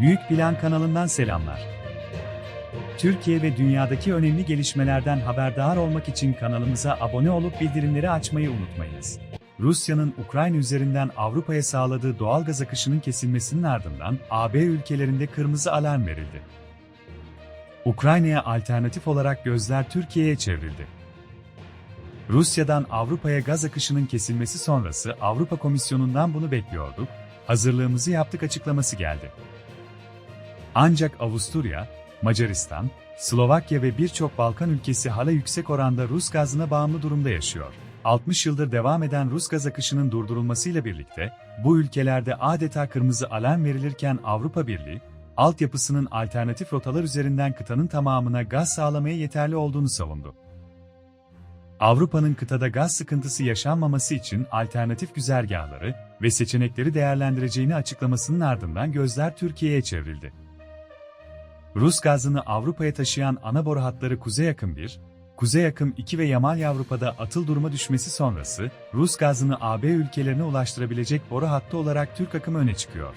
Büyük Plan kanalından selamlar. Türkiye ve dünyadaki önemli gelişmelerden haberdar olmak için kanalımıza abone olup bildirimleri açmayı unutmayınız. Rusya'nın Ukrayna üzerinden Avrupa'ya sağladığı doğal gaz akışının kesilmesinin ardından AB ülkelerinde kırmızı alarm verildi. Ukrayna'ya alternatif olarak gözler Türkiye'ye çevrildi. Rusya'dan Avrupa'ya gaz akışının kesilmesi sonrası Avrupa Komisyonu'ndan bunu bekliyorduk, hazırlığımızı yaptık açıklaması geldi. Ancak Avusturya, Macaristan, Slovakya ve birçok Balkan ülkesi hala yüksek oranda Rus gazına bağımlı durumda yaşıyor. 60 yıldır devam eden Rus gaz akışının durdurulmasıyla birlikte, bu ülkelerde adeta kırmızı alarm verilirken Avrupa Birliği, altyapısının alternatif rotalar üzerinden kıtanın tamamına gaz sağlamaya yeterli olduğunu savundu. Avrupa'nın kıtada gaz sıkıntısı yaşanmaması için alternatif güzergahları ve seçenekleri değerlendireceğini açıklamasının ardından gözler Türkiye'ye çevrildi. Rus gazını Avrupa'ya taşıyan ana boru hatları Kuzey Akım 1, Kuzey Akım 2 ve Yamal Avrupa'da atıl duruma düşmesi sonrası, Rus gazını AB ülkelerine ulaştırabilecek boru hattı olarak Türk akımı öne çıkıyor.